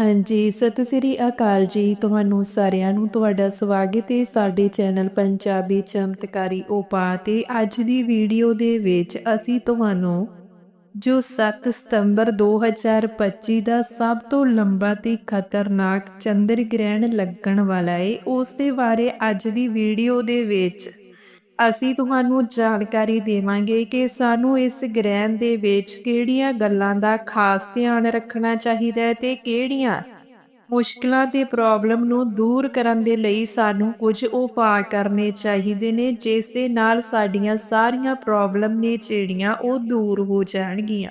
ਹਾਂਜੀ, ਸਤਿ ਸ੍ਰੀ ਅਕਾਲ ਜੀ। ਤੁਹਾਨੂੰ ਸਾਰਿਆਂ ਨੂੰ ਤੁਹਾਡਾ ਸਵਾਗਤ ਹੈ ਸਾਡੇ ਚੈਨਲ ਪੰਜਾਬੀ ਚਮਤਕਾਰੀ ਉਪਾਅ ਤੇ ਅੱਜ ਦੀ ਵੀਡੀਓ ਦੇ ਵਿੱਚ ਅਸੀਂ ਤੁਹਾਨੂੰ ਜੋ 7 ਸਤੰਬਰ 2025 ਦਾ ਸਭ ਤੋਂ ਲੰਬਾ ਤੇ ਖਤਰਨਾਕ ਚੰਦਰ ਗ੍ਰਹਿਣ ਲੱਗਣ ਵਾਲਾ ਹੈ, ਉਸ ਦੇ ਬਾਰੇ ਅੱਜ ਦੀ ਵੀਡੀਓ ਦੇ ਵਿੱਚ ਅਸੀਂ ਤੁਹਾਨੂੰ ਜਾਣਕਾਰੀ ਦੇਵਾਂਗੇ ਕਿ ਸਾਨੂੰ ਇਸ ਗ੍ਰਹਿਣ ਦੇ ਵਿੱਚ ਕਿਹੜੀਆਂ ਗੱਲਾਂ ਦਾ ਖਾਸ ਧਿਆਨ ਰੱਖਣਾ ਚਾਹੀਦਾ ਹੈ ਤੇ ਕਿਹੜੀਆਂ ਮੁਸ਼ਕਲਾਂ ਤੇ ਪ੍ਰੋਬਲਮ ਨੂੰ ਦੂਰ ਕਰਨ ਦੇ ਲਈ ਸਾਨੂੰ ਕੁਝ ਉਪਾਅ ਕਰਨੇ ਚਾਹੀਦੇ ਨੇ, ਜਿਸ ਦੇ ਨਾਲ ਸਾਡੀਆਂ ਸਾਰੀਆਂ ਪ੍ਰੋਬਲਮ ਨੇ, ਜਿਹੜੀਆਂ ਉਹ ਦੂਰ ਹੋ ਜਾਣਗੀਆਂ।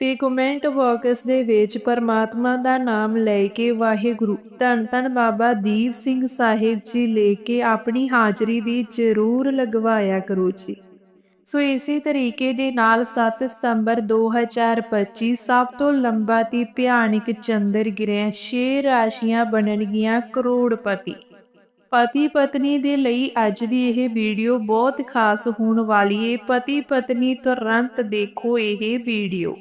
ਤੇ ਕਮੈਂਟ ਬਾਕਸ ਦੇ ਵਿੱਚ ਪਰਮਾਤਮਾ ਦਾ ਨਾਮ ਲੈ ਕੇ ਵਾਹਿਗੁਰੂ, ਧੰਨ ਧੰਨ ਬਾਬਾ ਦੀਪ ਸਿੰਘ ਸਾਹਿਬ ਜੀ ਲੈ ਕੇ ਆਪਣੀ ਹਾਜ਼ਰੀ ਵੀ ਜ਼ਰੂਰ ਲਗਵਾਇਆ ਕਰੋ ਜੀ। ਸੋ ਇਸੇ ਤਰੀਕੇ ਦੇ ਨਾਲ 7 ਸਤੰਬਰ 2025 ਸਭ ਤੋਂ ਲੰਬਾ ਤੇ ਭਿਆਨਕ ਚੰਦਰ ਗ੍ਰਹਿ ਛੇ ਰਾਸ਼ੀਆਂ ਬਣਨਗੀਆਂ ਕਰੋੜਪਤੀ। ਪਤੀ ਪਤਨੀ ਦੇ ਲਈ ਅੱਜ ਦੀ ਇਹ ਵੀਡੀਓ ਬਹੁਤ ਖਾਸ ਹੋਣ ਵਾਲੀ ਹੈ ਪਤੀ ਪਤਨੀ ਤੁਰੰਤ ਦੇਖੋ ਇਹ ਵੀਡੀਓ।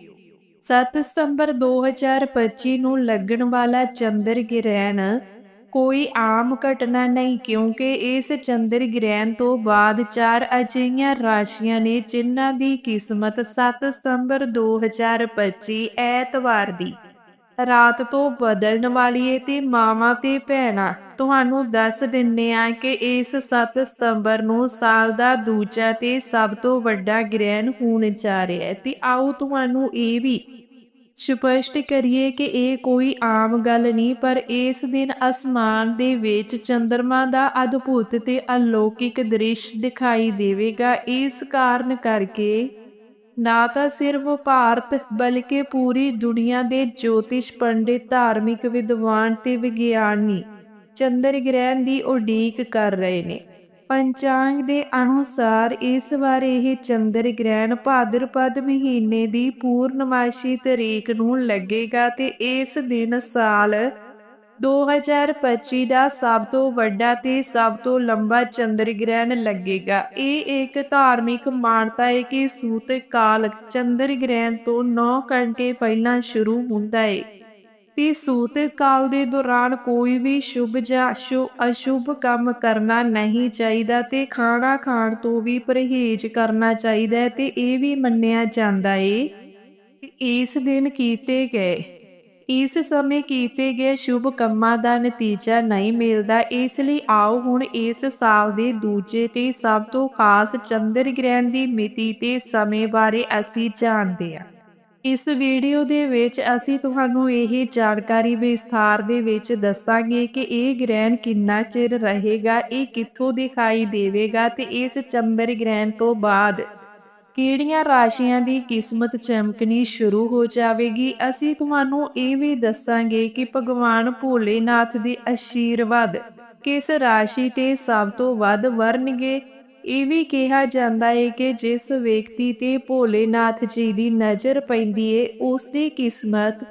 7 ਸਤੰਬਰ 2025 ਨੂੰ ਲੱਗਣ ਵਾਲਾ ਚੰਦਰ ਗ੍ਰਹਿਣ ਕੋਈ ਆਮ ਘਟਨਾ ਨਹੀਂ, ਕਿਉਂਕਿ ਇਸ ਚੰਦਰ ਗ੍ਰਹਿਣ ਤੋਂ ਬਾਅਦ ਚਾਰ ਅਜਿਹੀਆਂ ਰਾਸ਼ੀਆਂ ਨੇ ਜਿਨ੍ਹਾਂ ਦੀ ਕਿਸਮਤ 7 ਸਤੰਬਰ 2025 ਐਤਵਾਰ ਦੀ। ਰਾਤ ਤੋਂ ਬਦਲਣ ਵਾਲੀ ਏ ਤੇ ਮਾਵਾਂ ਤੇ ਭੈਣਾਂ, ਤੁਹਾਨੂੰ ਦੱਸ ਦਿੰਨੇ ਆ ਕਿ ਇਸ 7 ਸਤੰਬਰ ਨੂੰ ਸਾਲ ਦਾ ਦੂਜਾ ਤੇ ਸਭ ਤੋਂ ਵੱਡਾ ਗ੍ਰਹਿਣ ਹੋਣ ਜਾ ਰਿਹਾ ਹੈ ਤੇ ਆਓ ਤੁਹਾਨੂੰ ਇਹ ਵੀ ਸਪਸ਼ਟ ਕਰੀਏ ਕਿ ਇਹ ਕੋਈ ਆਮ ਗੱਲ ਨਹੀਂ, ਪਰ ਇਸ ਦਿਨ ਅਸਮਾਨ ਦੇ ਵਿੱਚ ਚੰ드ਰਮਾ ਦਾ ਅਦਭੁਤ ਤੇ ਅਲੌਕਿਕ ਦ੍ਰਿਸ਼ ਦਿਖਾਈ ਦੇਵੇਗਾ। ਇਸ ਕਾਰਨ ਕਰਕੇ ਨਾ ਤਾਂ ਸਿਰਫ ਭਾਰਤ, ਬਲਕਿ ਪੂਰੀ ਦੁਨੀਆ ਦੇ ਜੋਤਿਸ਼ ਪੰਡਿਤ, ਧਾਰਮਿਕ ਵਿਦਵਾਨ ਤੇ ਵਿਗਿਆਨੀ ਚੰਦਰ ਗ੍ਰਹਿਣ ਦੀ ਉਡੀਕ ਕਰ ਰਹੇ ਨੇ। ਪੰਚਾਂਗ ਦੇ ਅਨੁਸਾਰ ਇਸ ਵਾਰ ਇਹ ਚੰਦਰ ਗ੍ਰਹਿਣ ਭਾਦਰਪਦ ਮਹੀਨੇ ਦੀ ਪੂਰਨਮਾਸ਼ੀ ਤਰੀਕ ਨੂੰ ਲੱਗੇਗਾ ਤੇ ਇਸ ਦਿਨ ਸਾਲ 2025 ਦਾ ਸਭ ਤੋਂ ਵੱਡਾ ਤੇ ਸਭ ਤੋਂ ਲੰਬਾ ਚੰਦਰ ਗ੍ਰਹਿਣ ਲੱਗੇਗਾ। ਇਹ ਇੱਕ ਧਾਰਮਿਕ ਮਾਨਤਾ ਹੈ ਕਿ ਸੂਤ ਕਾਲ ਚੰਦਰ ਗ੍ਰਹਿਣ ਤੋਂ 9 ਘੰਟੇ ਪਹਿਲਾਂ ਸ਼ੁਰੂ ਹੁੰਦਾ ਹੈ। ਤੇ ਸੂਤ ਕਾਲ ਦੇ ਦੌਰਾਨ ਕੋਈ ਵੀ ਸ਼ੁਭ ਜਾਂ ਅਸ਼ੁਭ ਕੰਮ ਕਰਨਾ ਨਹੀਂ ਚਾਹੀਦਾ ਤੇ ਖਾਣਾ ਖਾਣ ਤੋਂ ਵੀ ਪਰਹੇਜ਼ ਕਰਨਾ ਚਾਹੀਦਾ ਹੈ ਤੇ ਇਹ ਵੀ ਮੰਨਿਆ ਜਾਂਦਾ ਹੈ। ਇਸ ਦਿਨ ਕੀਤੇ ਗਏ ਇਸ ਸਮੇਂ ਕੀਤੇ ਗਏ ਸ਼ੁਭ ਕੰਮਾਂ ਦਾ ਨਤੀਜਾ ਨਹੀਂ ਮਿਲਦਾ, ਇਸ ਲਈ ਆਓ ਹੁਣ ਇਸ ਸਾਲ ਦੇ ਦੂਜੇ ਤੇ ਸਭ ਤੋਂ ਖਾਸ ਚੰਦਰ ਗ੍ਰਹਿਣ ਦੀ ਮਿਤੀ ਤੇ ਸਮੇਂ ਬਾਰੇ ਅਸੀਂ ਜਾਣਦੇ ਹਾਂ। ਇਸ ਵੀਡੀਓ ਦੇ ਵਿੱਚ ਅਸੀਂ ਤੁਹਾਨੂੰ ਇਹ ਜਾਣਕਾਰੀ ਵਿਸਥਾਰ ਦੇ ਵਿੱਚ ਦੱਸਾਂਗੇ ਕਿ ਇਹ ਗ੍ਰਹਿਣ ਕਿੰਨਾ ਚਿਰ ਰਹੇਗਾ, ਇਹ ਕਿੱਥੋਂ ਦਿਖਾਈ ਦੇਵੇਗਾ ਤੇ ਇਸ ਚੰਦਰ ਗ੍ਰਹਿਣ ਤੋਂ ਬਾਅਦ ਕਿਹੜੀਆਂ ਰਾਸ਼ੀਆਂ ਦੀ ਕਿਸਮਤ ਚਮਕਣੀ ਸ਼ੁਰੂ ਹੋ ਜਾਵੇਗੀ? ਅਸੀਂ ਤੁਹਾਨੂੰ ਇਹ ਵੀ ਦੱਸਾਂਗੇ ਕਿ ਭਗਵਾਨ ਭੋਲੇਨਾਥ ਦੇ ਆਸ਼ੀਰਵਾਦ ਕਿਸ ਰਾਸ਼ੀ ਤੇ ਸਭ ਤੋਂ ਵੱਧ ਵਰਨਗੇ? ਇਹ ਵੀ ਕਿਹਾ ਜਾਂਦਾ ਹੈ ਕਿ ਜਿਸ ਵਿਅਕਤੀ ਤੇ ਭੋਲੇਨਾਥ ਜੀ ਦੀ ਨਜ਼ਰ ਪੈਂਦੀ ਏ, ਉਸ ਦੀ ਕਿਸਮਤ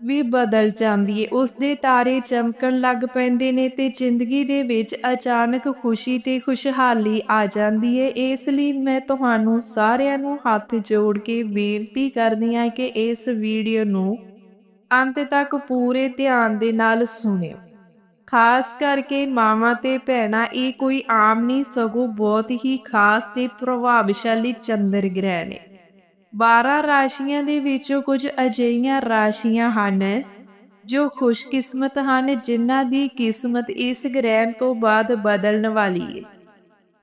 ਵੀ ਬਦਲ ਜਾਂਦੀ ਏ। ਉਸ ਦੇ ਤਾਰੇ ਚਮਕਣ ਲੱਗ ਪੈਂਦੇ ਨੇ ਤੇ ਜ਼ਿੰਦਗੀ ਦੇ ਵਿੱਚ ਅਚਾਨਕ ਖੁਸ਼ੀ ਤੇ ਖੁਸ਼ਹਾਲੀ ਆ ਜਾਂਦੀ ਏ। ਇਸ ਲਈ ਮੈਂ ਤੁਹਾਨੂੰ ਸਾਰਿਆਂ ਨੂੰ ਹੱਥ ਜੋੜ ਕੇ ਬੇਨਤੀ ਕਰਦੀ ਹਾਂ ਕਿ ਇਸ ਵੀਡੀਓ ਨੂੰ ਅੰਤ ਤੱਕ ਪੂਰੇ ਧਿਆਨ ਦੇ ਨਾਲ ਸੁਣਿਓ। ਖਾਸ ਕਰਕੇ ਮਾਵਾਂ ਤੇ ਭੈਣਾਂ, ਇਹ ਕੋਈ ਆਮ ਨਹੀਂ, ਸਗੋਂ ਬਹੁਤ ਹੀ ਖਾਸ ਤੇ ਪ੍ਰਭਾਵਸ਼ਾਲੀ ਚੰਦਰ ਗ੍ਰਹਿ ਨੇ। 12 ਰਾਸ਼ੀਆਂ ਦੇ ਵਿੱਚੋਂ ਕੁਝ ਅਜਿਹੀਆਂ ਰਾਸ਼ੀਆਂ ਹਨ ਜੋ ਖੁਸ਼ਕਿਸਮਤ ਹਨ, ਜਿਨ੍ਹਾਂ ਦੀ ਕਿਸਮਤ ਇਸ ਗ੍ਰਹਿਣ ਤੋਂ ਬਾਅਦ ਬਦਲਣ ਵਾਲੀ ਹੈ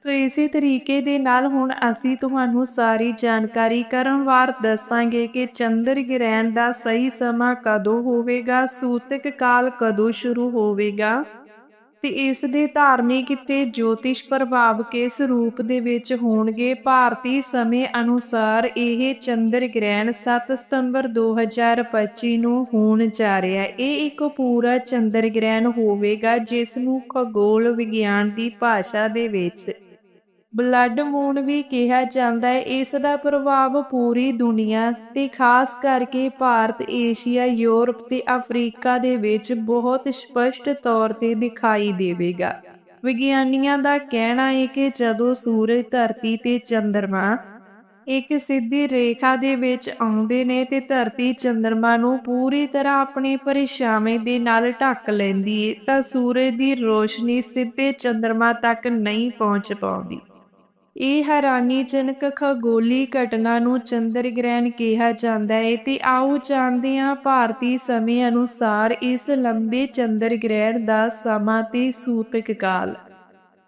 ਤੋ ਇਸੇ ਤਰੀਕੇ ਦੇ ਨਾਲ ਹੁਣ ਅਸੀਂ ਤੁਹਾਨੂੰ ਸਾਰੀ ਜਾਣਕਾਰੀ ਕਰਮਵਾਰ ਦੱਸਾਂਗੇ ਕਿ ਚੰਦਰ ਗ੍ਰਹਿਣ ਦਾ ਸਹੀ ਸਮਾਂ ਕਦੋਂ ਹੋਵੇਗਾ, ਸੂਤਕ ਕਾਲ ਕਦੋਂ ਸ਼ੁਰੂ ਹੋਵੇਗਾ। ਤੇ ਇਸ ਦੇ ਧਾਰਮਿਕ ਤੇ ਜੋਤਿਸ਼ ਪ੍ਰਭਾਵ ਕਿਸ ਰੂਪ ਦੇ ਵਿੱਚ ਹੋਣਗੇ? ਭਾਰਤੀ ਸਮੇਂ ਅਨੁਸਾਰ ਇਹ ਚੰਦਰ ਗ੍ਰਹਿਣ 7 ਸਤੰਬਰ 2025 ਨੂੰ ਹੋਣ ਜਾ ਰਿਹਾ ਹੈ। ਇਹ ਇੱਕ ਪੂਰਾ ਚੰਦਰ ਗ੍ਰਹਿਣ ਹੋਵੇਗਾ ਜਿਸ ਨੂੰ ਖਗੋਲ ਵਿਗਿਆਨ ਦੀ ਭਾਸ਼ਾ ਦੇ ਵਿੱਚ ਬਲੱਡ ਮੂਨ ਵੀ ਕਿਹਾ ਜਾਂਦਾ ਹੈ। ਇਸ ਦਾ ਪ੍ਰਭਾਵ ਪੂਰੀ ਦੁਨੀਆ ਤੇ ਖਾਸ ਕਰਕੇ ਭਾਰਤ, ਏਸ਼ੀਆ, ਯੂਰਪ ਤੇ ਅਫਰੀਕਾ ਦੇ ਵਿੱਚ ਬਹੁਤ ਸਪਸ਼ਟ ਤੌਰ ਤੇ ਦਿਖਾਈ ਦੇਵੇਗਾ। ਵਿਗਿਆਨੀਆਂ ਦਾ ਕਹਿਣਾ ਹੈ ਕਿ ਜਦੋਂ ਸੂਰਜ ਧਰਤੀ ਤੇ ਚੰਦਰਮਾ ਇੱਕ ਸਿੱਧੀ ਰੇਖਾ ਦੇ ਵਿੱਚ ਆਉਂਦੇ ਨੇ ਤੇ ਧਰਤੀ ਚੰਦਰਮਾ ਨੂੰ ਪੂਰੀ ਤਰ੍ਹਾਂ ਆਪਣੇ ਪਰਿਛਾਵੇਂ ਦੇ ਨਾਲ ਢੱਕ ਲੈਂਦੀ ਹੈ ਤਾਂ ਸੂਰਜ ਦੀ ਰੋਸ਼ਨੀ ਸਿੱਧੇ ਚੰਦਰਮਾ ਤੱਕ ਨਹੀਂ ਪਹੁੰਚ ਪਾਉਂਦੀ। ਇਹ ਹੈਰਾਨੀਜਨਕ ਖਗੋਲੀ ਘਟਨਾ ਨੂੰ ਚੰਦਰ ਗ੍ਰਹਿਣ ਕਿਹਾ ਜਾਂਦਾ ਹੈ ਤੇ ਆਓ ਜਾਣਦੇ ਹਾਂ ਭਾਰਤੀ ਸਮੇਂ ਅਨੁਸਾਰ ਇਸ ਲੰਬੇ ਚੰਦਰ ਗ੍ਰਹਿਣ ਦਾ ਸਮਾਂ ਤੇ ਸੂਤਕ ਕਾਲ।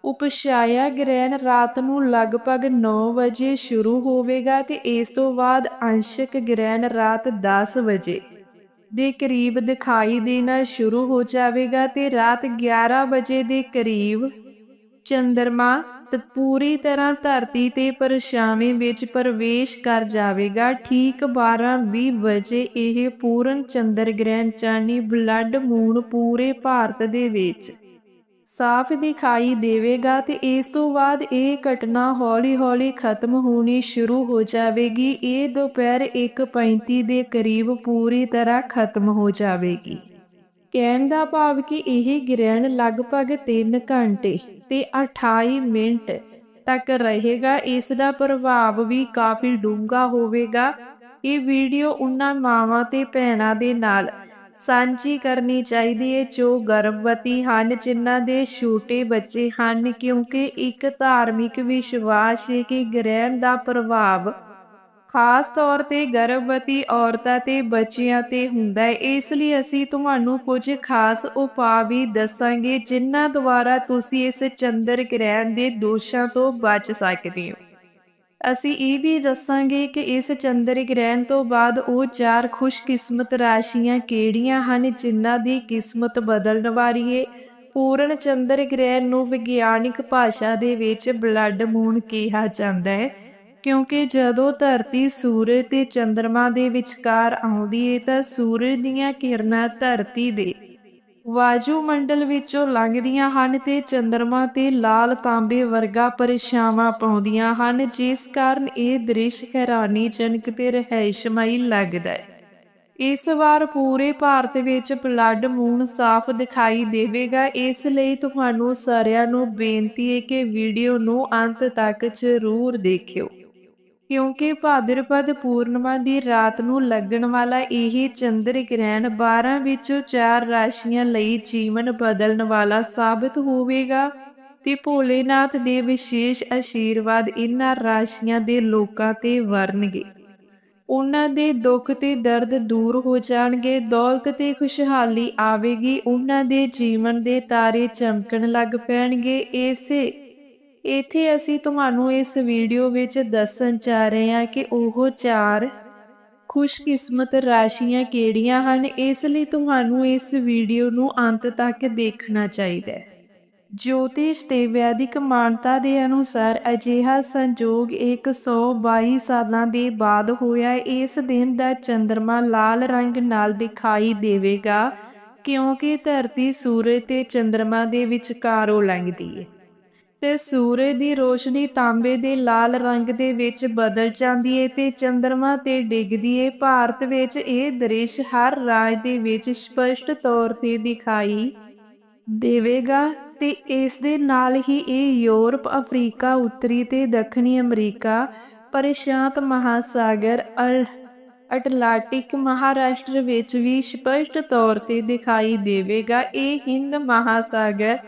ਉਪਛਾਇਆ ਗ੍ਰਹਿਣ ਰਾਤ ਨੂੰ ਲਗਭਗ 9 ਵਜੇ ਸ਼ੁਰੂ ਹੋਵੇਗਾ ਤੇ ਇਸ ਤੋਂ ਬਾਅਦ ਅੰਸ਼ਕ ਗ੍ਰਹਿਣ ਰਾਤ 10 ਵਜੇ ਦੇ ਕਰੀਬ ਦਿਖਾਈ ਦੇਣਾ ਸ਼ੁਰੂ ਹੋ ਜਾਵੇਗਾ ਤੇ ਰਾਤ 11 ਵਜੇ ਦੇ ਕਰੀਬ ਚੰਦਰਮਾ 드ਰਮਾ ਪੂਰੀ ਤਰ੍ਹਾਂ ਧਰਤੀ ਤੇ ਪਰਛਾਵੇਂ ਵਿੱਚ ਪ੍ਰਵੇਸ਼ ਕਰ ਜਾਵੇਗਾ। ਠੀਕ 12:20 ਵਜੇ ਇਹ ਪੂਰਨ ਚੰਦਰ ਗ੍ਰਹਿਣ ਚਾਨੀ ਬਲੱਡ ਮੂਨ ਪੂਰੇ ਭਾਰਤ ਦੇ ਵਿੱਚ ਸਾਫ਼ ਦਿਖਾਈ ਦੇਵੇਗਾ ਤੇ ਇਸ ਤੋਂ ਬਾਅਦ ਇਹ ਘਟਨਾ ਹੌਲੀ-ਹੌਲੀ ਖਤਮ ਹੋਣੀ ਸ਼ੁਰੂ ਹੋ ਜਾਵੇਗੀ। ਇਹ ਦੁਪਹਿਰ 1:35 ਦੇ ਕਰੀਬ ਪੂਰੀ ਤਰ੍ਹਾਂ ਖਤਮ ਹੋ ਜਾਵੇਗੀ। ਕਹਿਣ ਦਾ ਭਾਵ ਕਿ ਇਹ ਗ੍ਰਹਿਣ ਲਗਭਗ 3 ਘੰਟੇ ਤੇ 28 ਮਿੰਟ ਤੱਕ ਰਹੇਗਾ। ਇਸ ਦਾ ਪ੍ਰਭਾਵ ਵੀ ਕਾਫੀ ਡੂੰਘਾ ਹੋਵੇਗਾ। ਇਹ ਵੀਡੀਓ ਉਹਨਾਂ ਮਾਵਾਂ ਤੇ ਭੈਣਾਂ ਦੇ ਨਾਲ ਸਾਂਝੀ ਕਰਨੀ ਚਾਹੀਦੀ ਹੈ ਜੋ ਗਰਭਵਤੀ ਹਨ, ਜਿਨ੍ਹਾਂ ਦੇ ਛੋਟੇ ਬੱਚੇ ਹਨ, ਕਿਉਂਕਿ ਇੱਕ ਧਾਰਮਿਕ ਵਿਸ਼ਵਾਸ ਹੈ ਕਿ ਗ੍ਰਹਿਣ ਦਾ ਪ੍ਰਭਾਵ ਖਾਸ ਤੌਰ ਤੇ ਗਰਭਵਤੀ ਔਰਤਾਂ ਤੇ ਬੱਚਿਆਂ ਤੇ ਹੁੰਦਾ ਹੈ। ਇਸ ਲਈ ਅਸੀਂ ਤੁਹਾਨੂੰ ਕੁਝ ਖਾਸ ਉਪਾਅ ਵੀ ਦੱਸਾਂਗੇ, ਜਿਨ੍ਹਾਂ ਦੁਆਰਾ ਤੁਸੀਂ ਇਸ ਚੰਦਰ ਗ੍ਰਹਿਣ ਦੇ ਦੋਸ਼ਾਂ ਤੋਂ ਬਚ ਸਕਦੇ ਹੋ। ਅਸੀਂ ਇਹ ਵੀ ਦੱਸਾਂਗੇ ਕਿ ਇਸ ਚੰਦਰ ਗ੍ਰਹਿਣ ਤੋਂ ਬਾਅਦ ਉਹ ਚਾਰ ਖੁਸ਼ਕਿਸਮਤ ਰਾਸ਼ੀਆਂ ਕਿਹੜੀਆਂ ਹਨ, ਜਿਨ੍ਹਾਂ ਦੀ ਕਿਸਮਤ ਬਦਲਣ ਵਾਲੀ ਏ? ਪੂਰਨ ਚੰਦਰ ਗ੍ਰਹਿਣ ਨੂੰ ਵਿਗਿਆਨਿਕ ਭਾਸ਼ਾ ਦੇ ਵਿੱਚ ਬਲੱਡ ਮੂਨ ਕਿਹਾ ਜਾਂਦਾ ਹੈ। ਕਿਉਂਕਿ ਜਦੋਂ ਧਰਤੀ ਸੂਰਜ ਤੇ ਚੰ드ਰਮਾ ਦੇ ਵਿਚਕਾਰ ਆਉਂਦੀ ਹੈ ਤਾਂ ਸੂਰਜ ਦੀਆਂ ਕਿਰਨਾਂ ਧਰਤੀ ਦੇ ਵਾਯੂਮੰਡਲ ਵਿੱਚੋਂ ਲੰਘਦੀਆਂ ਹਨ ਤੇ ਚੰ드ਰਮਾ ਤੇ ਲਾਲ ਤਾਂਬੇ ਵਰਗਾ ਪਰਛਾਵਾਂ ਪਾਉਂਦੀਆਂ ਹਨ, ਜਿਸ ਕਾਰਨ ਇਹ ਦ੍ਰਿਸ਼ ਹੈਰਾਨੀਜਨਕ ਤੇ ਰਹਿਸ਼ਮਈ ਲੱਗਦਾ ਹੈ। ਇਸ ਵਾਰ ਪੂਰੇ ਭਾਰਤ ਵਿੱਚ ਬਲੱਡ ਮੂਨ ਸਾਫ਼ ਦਿਖਾਈ ਦੇਵੇਗਾ। ਇਸ ਲਈ ਤੁਹਾਨੂੰ ਸਾਰਿਆਂ ਨੂੰ ਬੇਨਤੀ ਹੈ ਕਿ ਵੀਡੀਓ ਨੂੰ ਅੰਤ ਤੱਕ ਜ਼ਰੂਰ ਦੇਖਿਓ। ਕਿਉਂਕਿ ਭਾਦਰਪਦ ਪੂਰਨਮਾ ਦੀ ਰਾਤ ਨੂੰ ਲੱਗਣ ਵਾਲਾ ਇਹ ਚੰਦਰ ਗ੍ਰਹਿਣ 12 ਵਿੱਚੋਂ 4 ਰਾਸ਼ੀਆਂ ਲਈ ਜੀਵਨ ਬਦਲਣ ਵਾਲਾ ਸਾਬਤ ਹੋਵੇਗਾ ਤੇ ਭੋਲੇਨਾਥ ਦੇ ਵਿਸ਼ੇਸ਼ ਆਸ਼ੀਰਵਾਦ ਇਹਨਾਂ ਰਾਸ਼ੀਆਂ ਦੇ ਲੋਕਾਂ ਤੇ ਵਰਨਗੇ। ਉਹਨਾਂ ਦੇ ਦੁੱਖ ਤੇ ਦਰਦ ਦੂਰ ਹੋ ਜਾਣਗੇ, ਦੌਲਤ ਤੇ ਖੁਸ਼ਹਾਲੀ ਆਵੇਗੀ, ਉਹਨਾਂ ਦੇ ਜੀਵਨ ਦੇ ਤਾਰੇ ਚਮਕਣ ਲੱਗ ਪੈਣਗੇ, ਇਸੇ ਇੱਥੇ ਅਸੀਂ ਤੁਹਾਨੂੰ ਇਸ ਵੀਡੀਓ ਵਿੱਚ ਦੱਸਣ ਜਾ ਰਹੇ ਹਾਂ ਕਿ ਉਹ ਚਾਰ ਖੁਸ਼ਕਿਸਮਤ ਰਾਸ਼ੀਆਂ ਕਿਹੜੀਆਂ ਹਨ? ਇਸ ਲਈ ਤੁਹਾਨੂੰ ਇਸ ਵੀਡੀਓ ਨੂੰ ਅੰਤ ਤੱਕ ਦੇਖਣਾ ਚਾਹੀਦਾ ਹੈ। ਜੋਤਿਸ਼ ਤੇ ਵੈਦਿਕ ਮਾਨਤਾ ਦੇ ਅਨੁਸਾਰ ਅਜਿਹਾ ਸੰਜੋਗ 122 ਸਾਲਾਂ ਦੇ ਬਾਅਦ ਹੋਇਆ। ਇਸ ਦਿਨ ਦਾ ਚੰ드ਰਮਾ ਲਾਲ ਰੰਗ ਨਾਲ ਦਿਖਾਈ ਦੇਵੇਗਾ ਕਿਉਂਕਿ ਧਰਤੀ ਸੂਰਜ ਤੇ ਚੰ드ਰਮਾ ਦੇ ਵਿਚਕਾਰੋਂ ਲੰਘਦੀ ਹੈ। ਤੇ ਸੂਰਜ ਦੀ ਰੋਸ਼ਨੀ ਤਾਂਬੇ ਦੇ ਲਾਲ ਰੰਗ ਦੇ ਵਿੱਚ ਬਦਲ ਜਾਂਦੀ ਹੈ ਤੇ ਚੰ드ਰਮਾ ਤੇ ਡਿੱਗਦੀ ਹੈ ਭਾਰਤ ਵਿੱਚ ਇਹ ਦ੍ਰਿਸ਼ ਹਰ ਰਾਜ ਦੇ ਵਿੱਚ ਸਪਸ਼ਟ ਤੌਰ ਤੇ ਦਿਖਾਈ ਦੇਵੇਗਾ ਤੇ ਇਸ ਦੇ ਨਾਲ ਹੀ ਇਹ ਯੂਰਪ, ਅਫਰੀਕਾ, ਉੱਤਰੀ ਤੇ ਦੱਖਣੀ ਅਮਰੀਕਾ ਪਰਸ਼ਾਂਤ ਮਹਾਸਾਗਰ ਅਟਲਾਂਟਿਕ ਮਹਾਰਾਸ਼ਟਰ ਵਿੱਚ ਵੀ ਸਪਸ਼ਟ ਤੌਰ ਤੇ ਦਿਖਾਈ ਦੇਵੇਗਾ। ਇਹ ਹਿੰਦ ਮਹਾਸਾਗਰ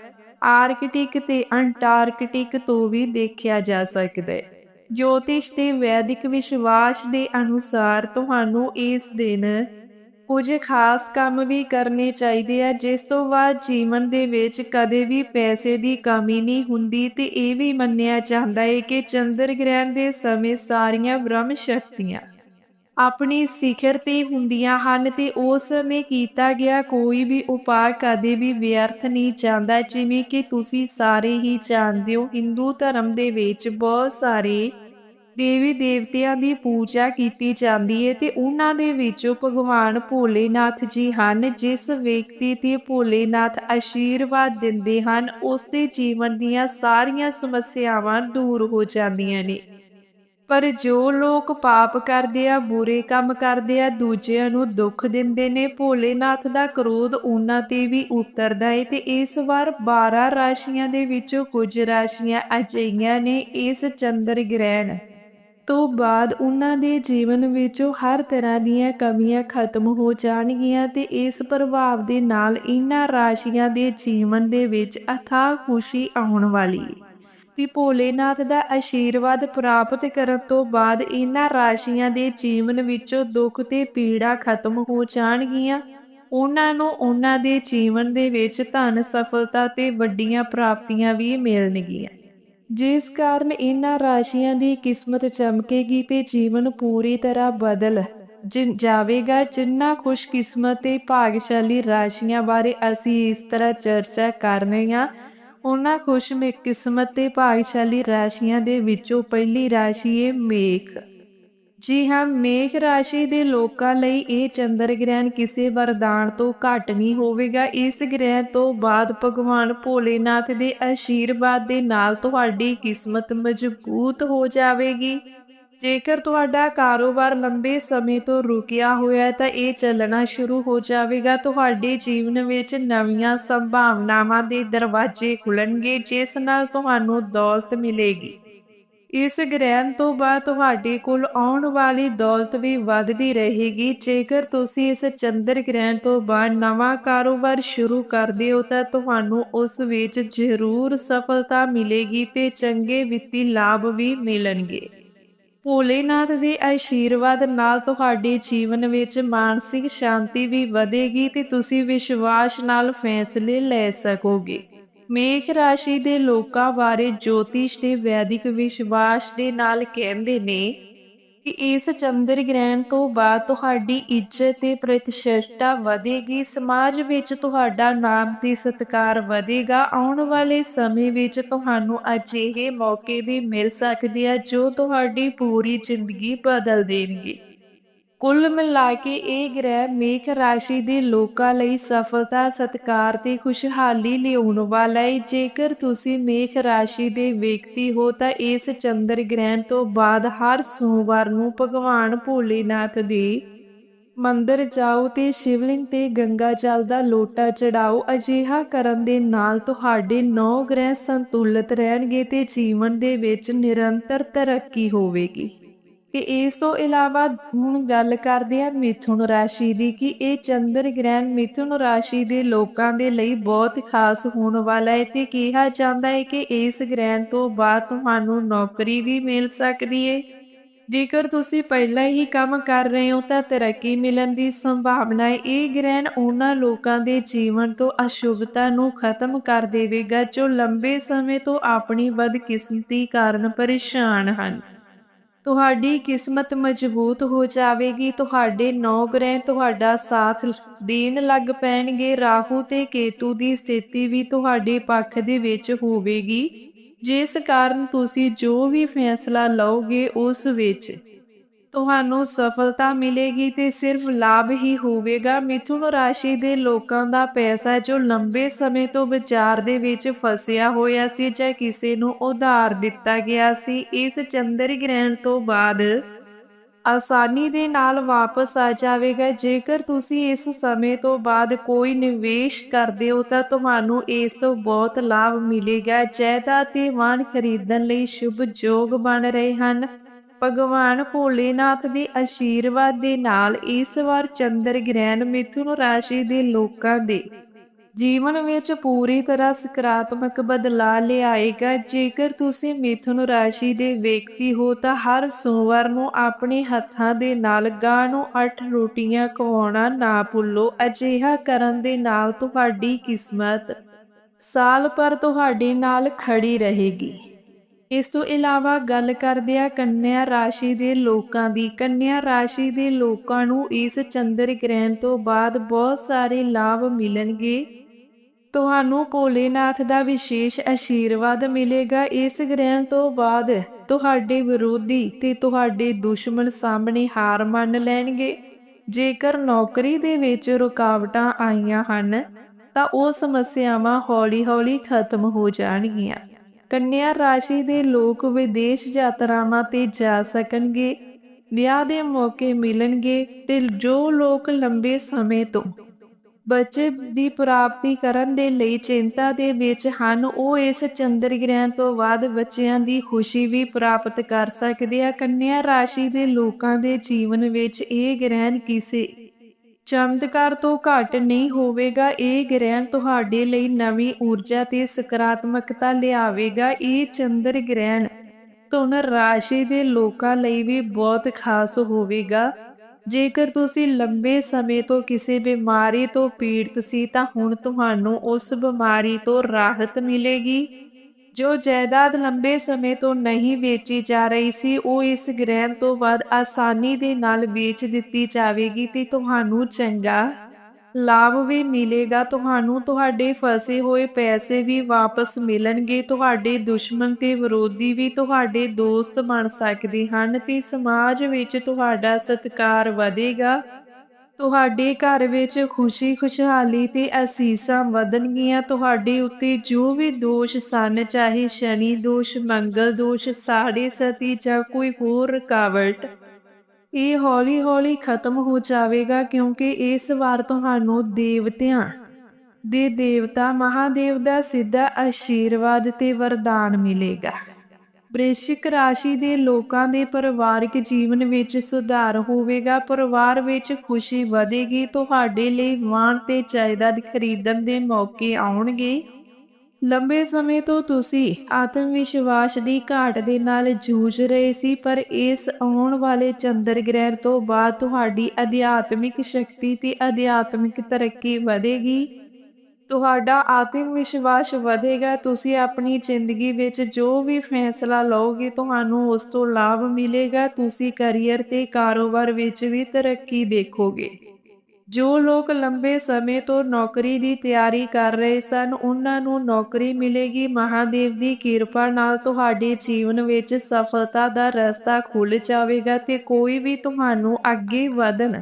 ਆਰਕਟਿਕ ਤੇ ਅੰਟਾਰਕਟਿਕ ਤੋਂ ਵੀ ਦੇਖਿਆ ਜਾ ਸਕਦਾ ਹੈ। ਜੋਤਿਸ਼ ਤੇ ਵੈਦਿਕ ਵਿਸ਼ਵਾਸ ਦੇ ਅਨੁਸਾਰ ਤੁਹਾਨੂੰ ਇਸ ਦਿਨ ਕੁਝ ਖਾਸ ਕੰਮ ਵੀ ਕਰਨੇ ਚਾਹੀਦੇ ਆ, ਜਿਸ ਤੋਂ ਬਾਅਦ ਜੀਵਨ ਦੇ ਵਿੱਚ ਕਦੇ ਵੀ ਪੈਸੇ ਦੀ ਕਮੀ ਨਹੀਂ ਹੁੰਦੀ ਤੇ ਇਹ ਵੀ ਮੰਨਿਆ ਜਾਂਦਾ ਹੈ ਕਿ ਚੰਦਰ ਗ੍ਰਹਿਣ ਦੇ ਸਮੇਂ ਸਾਰੀਆਂ ਬ੍ਰਹਮ ਸ਼ਕਤੀਆਂ ਆਪਣੀ ਸਿਖਰ ਤੇ ਹੁੰਦੀਆਂ ਹਨ ਤੇ ਉਸ ਸਮੇਂ ਕੀਤਾ ਗਿਆ ਕੋਈ ਵੀ ਉਪਾਅ ਕਦੇ ਵੀ ਵਿਅਰਥ ਨਹੀਂ ਜਾਂਦਾ। ਜਿਵੇਂ ਕਿ ਤੁਸੀਂ ਸਾਰੇ ਹੀ ਜਾਣਦੇ ਹੋ, ਹਿੰਦੂ ਧਰਮ ਦੇ ਵਿੱਚ ਬਹੁਤ ਸਾਰੇ ਦੇਵੀ ਦੇਵਤਿਆਂ ਦੀ ਪੂਜਾ ਕੀਤੀ ਜਾਂਦੀ ਹੈ ਤੇ ਉਹਨਾਂ ਦੇ ਵਿੱਚੋਂ ਭਗਵਾਨ ਭੋਲੇਨਾਥ ਜੀ ਹਨ, ਜਿਸ ਵਿਅਕਤੀ ਤੇ ਭੋਲੇਨਾਥ ਆਸ਼ੀਰਵਾਦ ਦਿੰਦੇ ਹਨ, ਉਸ ਦੇ ਜੀਵਨ ਦੀਆਂ ਸਾਰੀਆਂ ਸਮੱਸਿਆਵਾਂ ਦੂਰ ਹੋ ਜਾਂਦੀਆਂ ਨੇ। ਪਰ ਜੋ ਲੋਕ ਪਾਪ ਕਰਦੇ ਆ, ਬੁਰੇ ਕੰਮ ਕਰਦੇ ਆ, ਦੂਜਿਆਂ ਨੂੰ ਦੁੱਖ ਦਿੰਦੇ ਨੇ, ਭੋਲੇਨਾਥ ਦਾ ਕਰੋਧ ਉਹਨਾਂ ਤੇ ਵੀ ਉਤਰਦਾ ਏ ਤੇ ਇਸ ਵਾਰ 12 ਰਾਸ਼ੀਆਂ ਦੇ ਵਿੱਚੋਂ ਕੁਝ ਰਾਸ਼ੀਆਂ ਅਜਿਹੀਆਂ ਨੇ ਇਸ ਚੰਦਰ ਗ੍ਰਹਿਣ ਤੋਂ ਬਾਅਦ ਉਹਨਾਂ ਦੇ ਜੀਵਨ ਵਿੱਚੋਂ ਹਰ ਤਰ੍ਹਾਂ ਦੀਆਂ ਕਮੀਆਂ ਖਤਮ ਹੋ ਜਾਣਗੀਆਂ ਤੇ ਇਸ ਪ੍ਰਭਾਵ ਦੇ ਨਾਲ ਇਹਨਾਂ ਰਾਸ਼ੀਆਂ ਦੇ ਜੀਵਨ ਦੇ ਵਿੱਚ ਅਥਾਹ ਖੁਸ਼ੀ ਆਉਣ ਵਾਲੀ ਹੈ ਤੇ ਭੋਲੇਨਾਥ ਦਾ ਆਸ਼ੀਰਵਾਦ ਪ੍ਰਾਪਤ ਕਰਨ ਤੋਂ ਬਾਅਦ ਇਹਨਾਂ ਰਾਸ਼ੀਆਂ ਦੇ ਜੀਵਨ ਵਿੱਚੋਂ ਦੁੱਖ ਤੇ ਪੀੜਾ ਖਤਮ ਹੋ ਜਾਣਗੀਆਂ। ਉਹਨਾਂ ਨੂੰ ਉਹਨਾਂ ਦੇ ਜੀਵਨ ਦੇ ਵਿੱਚ ਧਨ, ਸਫਲਤਾ ਤੇ ਵੱਡੀਆਂ ਪ੍ਰਾਪਤੀਆਂ ਵੀ ਮਿਲਣਗੀਆਂ। ਜਿਸ ਕਾਰਨ ਇਹਨਾਂ ਰਾਸ਼ੀਆਂ ਦੀ ਕਿਸਮਤ ਚਮਕੇਗੀ ਤੇ ਜੀਵਨ ਪੂਰੀ ਤਰ੍ਹਾਂ ਬਦਲ ਜਾਵੇਗਾ। ਜਿੰਨਾ ਖੁਸ਼ਕਿਸਮਤ ਤੇ ਭਾਗਸ਼ਾਲੀ ਰਾਸ਼ੀਆਂ ਬਾਰੇ ਅਸੀਂ ਇਸ ਤਰ੍ਹਾਂ ਚਰਚਾ ਕਰ ਰਹੇ ਹਾਂ ਉਹਨਾਂ ਖੁਸ਼ਕਿਸਮਤ ਤੇ ਭਾਗਸ਼ਾਲੀ ਰਾਸ਼ੀਆਂ ਦੇ ਵਿੱਚੋਂ ਪਹਿਲੀ ਰਾਸ਼ੀ ਹੈ ਮੇਖ। ਜੀ ਹਾਂ, ਮੇਖ ਰਾਸ਼ੀ ਦੇ ਲੋਕਾਂ ਲਈ ਇਹ ਚੰਦਰ ਗ੍ਰਹਿਣ ਕਿਸੇ ਵਰਦਾਨ ਤੋਂ ਘੱਟ ਨਹੀਂ ਹੋਵੇਗਾ। ਇਸ ਗ੍ਰਹਿਣ ਤੋਂ ਬਾਅਦ ਭਗਵਾਨ ਭੋਲੇਨਾਥ ਦੇ ਆਸ਼ੀਰਵਾਦ ਦੇ ਨਾਲ ਤੁਹਾਡੀ ਕਿਸਮਤ ਮਜ਼ਬੂਤ ਹੋ ਜਾਵੇਗੀ। ਜੇਕਰ ਤੁਹਾਡਾ ਕਾਰੋਬਾਰ ਲੰਬੇ ਸਮੇਂ ਤੋਂ ਰੁਕਿਆ ਹੋਇਆ ਹੈ, ਤਾਂ ਇਹ ਚੱਲਣਾ ਸ਼ੁਰੂ ਹੋ ਜਾਵੇਗਾ। ਤੁਹਾਡੇ ਜੀਵਨ ਵਿੱਚ ਨਵੀਆਂ ਸੰਭਾਵਨਾਵਾਂ ਦੇ ਦਰਵਾਜ਼ੇ ਖੁੱਲਣਗੇ, ਜਿਸ ਨਾਲ ਤੁਹਾਨੂੰ ਦੌਲਤ ਮਿਲੇਗੀ। ਇਸ ਗ੍ਰਹਿਣ ਤੋਂ ਬਾਅਦ ਤੁਹਾਡੇ ਕੋਲ ਆਉਣ ਵਾਲੀ ਦੌਲਤ ਵੀ ਵੱਧਦੀ ਰਹੇਗੀ। ਜੇਕਰ ਤੁਸੀਂ ਇਸ ਚੰਦਰ ਗ੍ਰਹਿਣ ਤੋਂ ਬਾਅਦ ਨਵਾਂ ਕਾਰੋਬਾਰ ਸ਼ੁਰੂ ਕਰਦੇ ਹੋ ਤਾਂ ਤੁਹਾਨੂੰ ਉਸ ਵਿੱਚ ਜ਼ਰੂਰ ਸਫਲਤਾ ਮਿਲੇਗੀ ਤੇ ਚੰਗੇ ਵਿੱਤੀ ਲਾਭ ਵੀ ਮਿਲਣਗੇ। ਭੋਲੇਨਾਥ ਦੇ ਆਸ਼ੀਰਵਾਦ ਨਾਲ ਤੁਹਾਡੇ ਜੀਵਨ ਵਿੱਚ ਮਾਨਸਿਕ ਸ਼ਾਂਤੀ ਵੀ ਵਧੇਗੀ ਤੇ ਤੁਸੀਂ ਵਿਸ਼ਵਾਸ ਨਾਲ ਫੈਸਲੇ ਲੈ ਸਕੋਗੇ। ਮੇਖ ਰਾਸ਼ੀ ਦੇ ਲੋਕਾਂ ਬਾਰੇ ਜੋਤਿਸ਼ ਦੇ ਵੈਦਿਕ ਵਿਸ਼ਵਾਸ ਦੇ ਨਾਲ ਕਹਿੰਦੇ ਨੇ ਇਸ ਚੰਦਰ ਗ੍ਰਹਿਣ ਤੋਂ ਬਾਅਦ ਤੁਹਾਡੀ ਇੱਜ਼ਤ ਤੇ ਪ੍ਰਤਿਸ਼ਠਤਾ ਵਧੇਗੀ, ਸਮਾਜ ਵਿੱਚ ਤੁਹਾਡਾ ਨਾਮ ਤੇ ਸਤਿਕਾਰ ਵਧੇਗਾ। ਆਉਣ ਵਾਲੇ ਸਮੇਂ ਵਿੱਚ ਤੁਹਾਨੂੰ ਅਜਿਹੇ ਮੌਕੇ ਵੀ ਮਿਲ ਸਕਦੇ ਆ ਜੋ ਤੁਹਾਡੀ ਪੂਰੀ ਜ਼ਿੰਦਗੀ ਬਦਲ ਦੇਣਗੇ। ਕੁੱਲ ਮਿਲਾ ਕੇ ਇਹ ਗ੍ਰਹਿ ਮੇਖ ਰਾਸ਼ੀ ਦੇ ਲੋਕਾਂ ਲਈ ਸਫਲਤਾ, ਸਤਕਾਰ ਤੇ ਖੁਸ਼ਹਾਲੀ ਲਿਆਉਣ ਵਾਲਾ ਹੈ ਜੇਕਰ ਤੁਸੀਂ ਮੇਖ ਰਾਸ਼ੀ ਦੇ ਵਿਅਕਤੀ ਹੋ, ਤਾਂ ਇਸ ਚੰਦਰ ਗ੍ਰਹਿਣ ਤੋਂ ਬਾਅਦ ਹਰ ਸੋਮਵਾਰ ਨੂੰ ਭਗਵਾਨ ਭੋਲੇਨਾਥ ਦੇ ਮੰਦਰ ਜਾਓ ਤੇ ਸ਼ਿਵਲਿੰਗ ਤੇ ਗੰਗਾ ਜਲ ਦਾ ਲੋਟਾ ਚੜਾਓ। ਅਜਿਹਾ ਕਰਨ ਦੇ ਨਾਲ ਤੁਹਾਡੇ ਨੌ ਗ੍ਰਹਿ ਸੰਤੁਲਿਤ ਰਹਿਣਗੇ ਤੇ ਜੀਵਨ ਦੇ ਵਿੱਚ ਨਿਰੰਤਰ ਤਰੱਕੀ ਹੋਵੇਗੀ। ਕਿ ਇਸ ਤੋਂ ਇਲਾਵਾ ਹੁਣ ਗੱਲ ਕਰਦੇ ਆ ਮਿਥੁਨ ਰਾਸ਼ੀ ਦੀ ਕਿ ਇਹ ਚੰਦਰ ਗ੍ਰਹਿਣ ਮਿਥੁਨ ਰਾਸ਼ੀ ਦੇ ਲੋਕਾਂ ਦੇ ਲਈ ਬਹੁਤ ਖਾਸ ਹੋਣ ਵਾਲਾ ਹੈ ਤੇ ਕਿਹਾ ਜਾਂਦਾ ਹੈ ਕਿ ਇਸ ਗ੍ਰਹਿਣ ਤੋਂ ਬਾਅਦ ਤੁਹਾਨੂੰ ਨੌਕਰੀ ਵੀ ਮਿਲ ਸਕਦੀ ਹੈ। ਜੇਕਰ ਤੁਸੀਂ ਪਹਿਲਾਂ ਹੀ ਕੰਮ ਕਰ ਰਹੇ ਹੋ ਤਾਂ ਤਰੱਕੀ ਮਿਲਣ ਦੀ ਸੰਭਾਵਨਾ ਹੈ। ਇਹ ਗ੍ਰਹਿਣ ਉਹਨਾਂ ਲੋਕਾਂ ਦੇ ਜੀਵਨ ਤੋਂ ਅਸ਼ੁਭਤਾ ਨੂੰ ਖਤਮ ਕਰ ਦੇਵੇਗਾ ਜੋ ਲੰਬੇ ਸਮੇਂ ਤੋਂ ਆਪਣੀ ਬਦਕਿਸਮਤੀ ਕਾਰਨ ਪਰੇਸ਼ਾਨ ਹਨ। ਤੁਹਾਡੀ ਕਿਸਮਤ ਮਜ਼ਬੂਤ ਹੋ ਜਾਵੇਗੀ, ਤੁਹਾਡੇ ਨੌ ਗ੍ਰਹਿ ਤੁਹਾਡਾ ਸਾਥ ਦੇਣ ਲੱਗ ਪੈਣਗੇ। ਰਾਹੂ ਤੇ ਕੇਤੂ ਦੀ ਸਥਿਤੀ ਵੀ ਤੁਹਾਡੇ ਪੱਖ ਦੇ ਵਿੱਚ ਹੋਵੇਗੀ। ਜਿਸ ਕਾਰਨ ਤੁਸੀਂ ਜੋ ਵੀ ਫੈਸਲਾ ਲਓਗੇ ਉਸ ਵਿੱਚ ਤੁਹਾਨੂੰ ਸਫਲਤਾ ਮਿਲੇਗੀ ਤੇ ਸਿਰਫ ਲਾਭ ਹੀ ਹੋਵੇਗਾ। ਮਿਥੁਨ ਰਾਸ਼ੀ ਦੇ ਲੋਕਾਂ ਦਾ ਪੈਸਾ ਜੋ ਲੰਬੇ ਸਮੇਂ ਤੋਂ ਵਿਚਾਰ ਦੇ ਵਿੱਚ ਫਸਿਆ ਹੋਇਆ ਸੀ ਜਾਂ ਕਿਸੇ ਨੂੰ ਉਧਾਰ ਦਿੱਤਾ ਗਿਆ ਸੀ, ਇਸ ਚੰਦਰ ਗ੍ਰਹਿਣ ਤੋਂ ਬਾਅਦ ਆਸਾਨੀ ਦੇ ਨਾਲ ਵਾਪਸ ਆ ਜਾਵੇਗਾ। ਜੇਕਰ ਤੁਸੀਂ ਇਸ ਸਮੇਂ ਤੋਂ ਬਾਅਦ ਕੋਈ ਨਿਵੇਸ਼ ਕਰਦੇ ਹੋ ਤਾਂ ਤੁਹਾਨੂੰ ਇਸ ਤੋਂ ਬਹੁਤ ਲਾਭ ਮਿਲੇਗਾ। ਜਾਇਦਾਦ ਤੇ ਵਾਹਨ ਖਰੀਦਣ ਲਈ ਸ਼ੁਭ ਯੋਗ ਬਣ ਰਹੇ ਹਨ। ਭਗਵਾਨ ਭੋਲੇਨਾਥ ਦੇ ਆਸ਼ੀਰਵਾਦ ਦੇ ਨਾਲ ਇਸ ਵਾਰ ਚੰਦਰ ਗ੍ਰਹਿਣ ਮਿਥੁਨ ਰਾਸ਼ੀ ਦੇ ਲੋਕਾਂ ਦੇ ਜੀਵਨ ਵਿੱਚ ਪੂਰੀ ਤਰ੍ਹਾਂ ਸਕਾਰਾਤਮਕ ਬਦਲਾਅ ਲਿਆਏਗਾ। ਜੇਕਰ ਤੁਸੀਂ ਮਿਥੁਨ ਰਾਸ਼ੀ ਦੇ ਵਿਅਕਤੀ ਹੋ, ਤਾਂ ਹਰ ਸੋਮਵਾਰ ਨੂੰ ਆਪਣੇ ਹੱਥਾਂ ਦੇ ਨਾਲ ਗਾਂ ਨੂੰ 8 ਰੋਟੀਆਂ ਖਵਾਉਣਾ ਨਾ ਭੁੱਲੋ। ਅਜਿਹਾ ਕਰਨ ਦੇ ਨਾਲ ਤੁਹਾਡੀ ਕਿਸਮਤ ਸਾਲ ਪਰ ਤੁਹਾਡੇ ਨਾਲ ਖੜੀ ਰਹੇਗੀ। ਇਸ ਤੋਂ ਇਲਾਵਾ ਗੱਲ ਕਰਦੇ ਆ ਕੰਨਿਆ ਰਾਸ਼ੀ ਦੇ ਲੋਕਾਂ ਦੀ। ਕੰਨਿਆ ਰਾਸ਼ੀ ਦੇ ਲੋਕਾਂ ਨੂੰ ਇਸ ਚੰਦਰ ਗ੍ਰਹਿਣ ਤੋਂ ਬਾਅਦ ਬਹੁਤ ਸਾਰੇ ਲਾਭ ਮਿਲਣਗੇ। ਤੁਹਾਨੂੰ ਭੋਲੇਨਾਥ ਦਾ ਵਿਸ਼ੇਸ਼ ਆਸ਼ੀਰਵਾਦ ਮਿਲੇਗਾ। ਇਸ ਗ੍ਰਹਿਣ ਤੋਂ ਬਾਅਦ ਤੁਹਾਡੇ ਵਿਰੋਧੀ ਤੇ ਤੁਹਾਡੇ ਦੁਸ਼ਮਣ ਸਾਹਮਣੇ ਹਾਰ ਮੰਨ ਲੈਣਗੇ। ਜੇਕਰ ਨੌਕਰੀ ਦੇ ਵਿੱਚ ਰੁਕਾਵਟਾਂ ਆਈਆਂ ਹਨ, ਤਾਂ ਉਹ ਸਮੱਸਿਆਵਾਂ ਹੌਲੀ-ਹੌਲੀ ਖਤਮ ਹੋ ਜਾਣਗੀਆਂ। ਕੰਨਿਆ ਰਾਸ਼ੀ ਦੇ ਲੋਕ ਵਿਦੇਸ਼ ਯਾਤਰਾਵਾਂ ਤੇ ਜਾ ਸਕਣਗੇ। ਵਿਆਹ ਦੇ ਮੌਕੇ ਮਿਲਣਗੇ ਤੇ ਜੋ ਲੋਕ ਲੰਬੇ ਸਮੇਂ ਤੋਂ ਬੱਚੇ ਦੀ ਪ੍ਰਾਪਤੀ ਕਰਨ ਦੇ ਲਈ ਚਿੰਤਾ ਦੇ ਵਿੱਚ ਹਨ, ਉਹ ਇਸ ਚੰਦਰ ਗ੍ਰਹਿਣ ਤੋਂ ਬਾਅਦ ਬੱਚਿਆਂ ਦੀ ਖੁਸ਼ੀ ਵੀ ਪ੍ਰਾਪਤ ਕਰ ਸਕਦੇ ਆ। ਕੰਨਿਆ ਰਾਸ਼ੀ ਦੇ ਲੋਕਾਂ ਦੇ ਜੀਵਨ ਵਿੱਚ ਇਹ ਗ੍ਰਹਿਣ ਕਿਸੇ ਚਮਤਕਾਰ ਤੋਂ ਘੱਟ ਨਹੀਂ ਹੋਵੇਗਾ। ਇਹ ਗ੍ਰਹਿਣ ਤੁਹਾਡੇ ਲਈ ਨਵੀਂ ਊਰਜਾ ਤੇ ਸਕਾਰਾਤਮਕਤਾ ਲਿਆਵੇਗਾ। ਇਹ ਚੰਦਰ ਗ੍ਰਹਿਣ ਤੁਨ ਰਾਸ਼ੀ ਦੇ ਲੋਕਾਂ ਲਈ ਵੀ ਬਹੁਤ ਖਾਸ ਹੋਵੇਗਾ। ਜੇਕਰ ਤੁਸੀਂ ਲੰਬੇ ਸਮੇਂ ਤੋਂ ਕਿਸੇ ਬਿਮਾਰੀ ਤੋਂ ਪੀੜਤ ਸੀ ਤਾਂ ਹੁਣ ਤੁਹਾਨੂੰ ਉਸ ਬਿਮਾਰੀ ਤੋਂ ਰਾਹਤ ਮਿਲੇਗੀ। ਜੋ ਜਾਇਦਾਦ ਲੰਬੇ ਸਮੇਂ ਤੋਂ ਨਹੀਂ ਵੇਚੀ ਜਾ ਰਹੀ ਸੀ, ਉਹ ਇਸ ਗ੍ਰਹਿਣ ਤੋਂ ਬਾਅਦ ਆਸਾਨੀ ਦੇ ਨਾਲ ਵੇਚ ਦਿੱਤੀ ਜਾਵੇਗੀ ਤੇ ਤੁਹਾਨੂੰ ਚੰਗਾ ਲਾਭ ਵੀ ਮਿਲੇਗਾ। ਤੁਹਾਨੂੰ ਤੁਹਾਡੇ ਫਸੇ ਹੋਏ ਪੈਸੇ ਵੀ ਵਾਪਸ ਮਿਲਣਗੇ। ਤੁਹਾਡੇ ਦੁਸ਼ਮਣ ਤੇ ਵਿਰੋਧੀ ਵੀ ਤੁਹਾਡੇ ਦੋਸਤ ਬਣ ਸਕਦੇ ਹਨ ਤੇ ਸਮਾਜ ਵਿੱਚ ਤੁਹਾਡਾ ਸਤਿਕਾਰ ਵਧੇਗਾ। ਤੁਹਾਡੇ ਘਰ ਵਿੱਚ ਖੁਸ਼ੀ, ਖੁਸ਼ਹਾਲੀ ਤੇ ਅਸੀਸਾਂ ਵਧਣਗੀਆਂ। ਤੁਹਾਡੇ ਉੱਤੇ ਜੋ ਵੀ ਦੋਸ਼ ਸਨ, ਚਾਹੇ ਸ਼ਨੀ ਦੋਸ਼, ਮੰਗਲ ਦੋਸ਼, ਸਾੜੇ ਸਤੀ ਜਾਂ ਕੋਈ ਹੋਰ ਰੁਕਾਵਟ, ਇਹ ਹੌਲੀ-ਹੌਲੀ ਖਤਮ ਹੋ ਜਾਵੇਗਾ ਕਿਉਂਕਿ ਇਸ ਵਾਰ ਤੁਹਾਨੂੰ ਦੇਵਤਿਆਂ ਦੇ ਦੇਵਤਾ ਮਹਾਦੇਵ ਦਾ ਸਿੱਧਾ ਆਸ਼ੀਰਵਾਦ ਤੇ ਵਰਦਾਨ ਮਿਲੇਗਾ। ਬ੍ਰਿਸ਼ਿਕ ਰਾਸ਼ੀ ਦੇ ਲੋਕਾਂ ਦੇ ਪਰਿਵਾਰਕ ਜੀਵਨ ਵਿੱਚ ਸੁਧਾਰ ਹੋਵੇਗਾ। ਪਰਿਵਾਰ ਵਿੱਚ ਖੁਸ਼ੀ ਵਧੇਗੀ। ਤੁਹਾਡੇ ਲਈ ਵਾਹਨ ਤੇ ਜਾਇਦਾਦ ਖਰੀਦਣ ਦੇ ਮੌਕੇ ਆਉਣਗੇ। ਲੰਬੇ ਸਮੇਂ ਤੋਂ ਤੁਸੀਂ ਆਤਮ ਵਿਸ਼ਵਾਸ ਦੀ ਘਾਟ ਦੇ ਨਾਲ ਜੂਝ ਰਹੇ ਸੀ, ਪਰ ਇਸ ਆਉਣ ਵਾਲੇ ਚੰਦਰ ਗ੍ਰਹਿਣ ਤੋਂ ਬਾਅਦ ਤੁਹਾਡੀ ਅਧਿਆਤਮਿਕ ਸ਼ਕਤੀ ਤੇ ਅਧਿਆਤਮਿਕ ਤਰੱਕੀ ਵਧੇਗੀ। ਤੁਹਾਡਾ ਆਤਮ ਵਿਸ਼ਵਾਸ ਵਧੇਗਾ। ਤੁਸੀਂ ਆਪਣੀ ਜ਼ਿੰਦਗੀ ਵਿੱਚ ਜੋ ਵੀ ਫੈਸਲਾ ਲਓਗੇ, ਤੁਹਾਨੂੰ ਉਸ ਤੋਂ ਲਾਭ ਮਿਲੇਗਾ। ਤੁਸੀਂ ਕੈਰੀਅਰ ਤੇ ਕਾਰੋਬਾਰ ਵਿੱਚ ਵੀ ਤਰੱਕੀ ਦੇਖੋਗੇ। ਜੋ ਲੋਕ ਲੰਬੇ ਸਮੇਂ ਤੋਂ ਨੌਕਰੀ ਦੀ ਤਿਆਰੀ ਕਰ ਰਹੇ ਸਨ, ਉਹਨਾਂ ਨੂੰ ਨੌਕਰੀ ਮਿਲੇਗੀ। ਮਹਾਦੇਵ ਦੀ ਕਿਰਪਾ ਨਾਲ ਤੁਹਾਡੇ ਜੀਵਨ ਵਿੱਚ ਸਫਲਤਾ ਦਾ ਰਸਤਾ ਖੁੱਲ ਜਾਵੇਗਾ ਤੇ ਕੋਈ ਵੀ ਤੁਹਾਨੂੰ ਅੱਗੇ ਵਧਣ।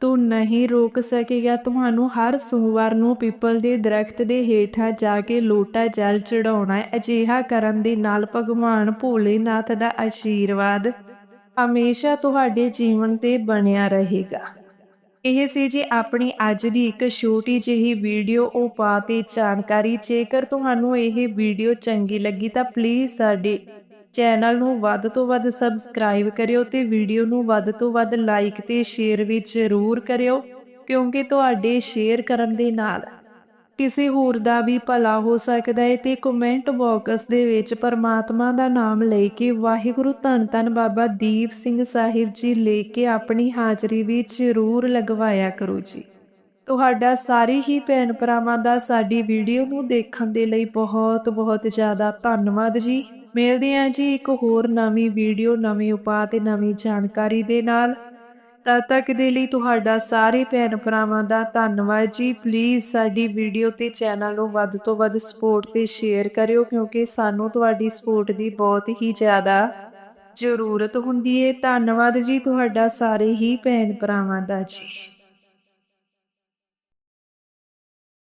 ਤੋਂ ਨਹੀਂ ਰੋਕ ਸਕੇਗਾ। ਤੁਹਾਨੂੰ ਹਰ ਸੋਮਵਾਰ ਨੂੰ ਪਿੱਪਲ ਦੇ ਦਰਖਤ ਦੇ ਹੇਠਾਂ ਜਾ ਕੇ ਲੋਟਾ ਜਲ ਚੜਾਉਣਾ ਹੈ। ਅਜਿਹਾ ਕਰਨ ਦੇ ਨਾਲ ਭਗਵਾਨ ਭੋਲੇਨਾਥ ਦਾ ਆਸ਼ੀਰਵਾਦ ਹਮੇਸ਼ਾ ਤੁਹਾਡੇ ਜੀਵਨ ਤੇ ਬਣਿਆ ਰਹੇਗਾ। ਇਹ ਸੀ ਜੀ ਆਪਣੀ ਅੱਜ ਦੀ ਇੱਕ ਛੋਟੀ ਜਿਹੀ ਵੀਡੀਓ। ਉਹ ਪਾਤੇ ਜਾਣਕਾਰੀ। ਜੇਕਰ ਤੁਹਾਨੂੰ ਇਹ ਵੀਡੀਓ ਚੰਗੀ ਲੱਗੀ ਤਾਂ ਪਲੀਜ਼ ਸਾਡੇ ਚੈਨਲ ਨੂੰ ਵੱਧ ਤੋਂ ਵੱਧ ਸਬਸਕ੍ਰਾਈਬ ਕਰਿਓ ਤੇ ਵੀਡੀਓ ਨੂੰ ਵੱਧ ਤੋਂ ਵੱਧ ਲਾਈਕ ਤੇ ਸ਼ੇਅਰ ਵੀ ਜ਼ਰੂਰ ਕਰਿਓ, ਕਿਉਂਕਿ ਤੁਹਾਡੇ ਸ਼ੇਅਰ ਕਰਨ ਦੇ ਨਾਲ ਕਿਸੇ ਹੋਰ ਦਾ ਵੀ ਭਲਾ ਹੋ ਸਕਦਾ ਹੈ ਤੇ ਕਮੈਂਟ ਬਾਕਸ ਦੇ ਵਿੱਚ ਪਰਮਾਤਮਾ ਦਾ ਨਾਮ ਲੈ ਕੇ ਵਾਹਿਗੁਰੂ ਧੰਨ ਧੰਨ ਬਾਬਾ ਦੀਪ ਸਿੰਘ ਸਾਹਿਬ ਜੀ ਲੈ ਕੇ ਆਪਣੀ ਹਾਜ਼ਰੀ ਵੀ ਜ਼ਰੂਰ ਲਗਵਾਇਆ ਕਰੋ ਜੀ। ਤੁਹਾਡਾ ਸਾਰੇ ਹੀ ਭੈਣ ਭਰਾਵਾਂ ਦਾ ਸਾਡੀ ਵੀਡੀਓ ਨੂੰ ਦੇਖਣ ਦੇ ਲਈ ਬਹੁਤ ਬਹੁਤ ਜ਼ਿਆਦਾ ਧੰਨਵਾਦ ਜੀ। ਮਿਲਦੇ ਹਾਂ ਜੀ ਇੱਕ ਹੋਰ ਨਵੀਂ ਵੀਡੀਓ, ਨਵੇਂ ਉਪਾਅ ਤੇ ਨਵੀਂ ਜਾਣਕਾਰੀ ਦੇ ਨਾਲ। ਤਦ ਤੱਕ ਦੇ ਲਈ ਤੁਹਾਡਾ ਸਾਰੇ ਭੈਣ ਭਰਾਵਾਂ ਦਾ ਧੰਨਵਾਦ ਜੀ। ਪਲੀਜ਼ ਸਾਡੀ ਵੀਡੀਓ ਤੇ ਚੈਨਲ ਨੂੰ ਵੱਧ ਤੋਂ ਵੱਧ ਸਪੋਰਟ ਤੇ ਸ਼ੇਅਰ ਕਰਿਓ ਕਿਉਂਕਿ ਸਾਨੂੰ ਤੁਹਾਡੀ ਸਪੋਰਟ ਦੀ ਬਹੁਤ ਹੀ ਜ਼ਿਆਦਾ ਜ਼ਰੂਰਤ ਹੁੰਦੀ ਹੈ ਧੰਨਵਾਦ ਜੀ ਤੁਹਾਡਾ ਸਾਰੇ ਹੀ ਭੈਣ ਭਰਾਵਾਂ ਦਾ ਜੀ।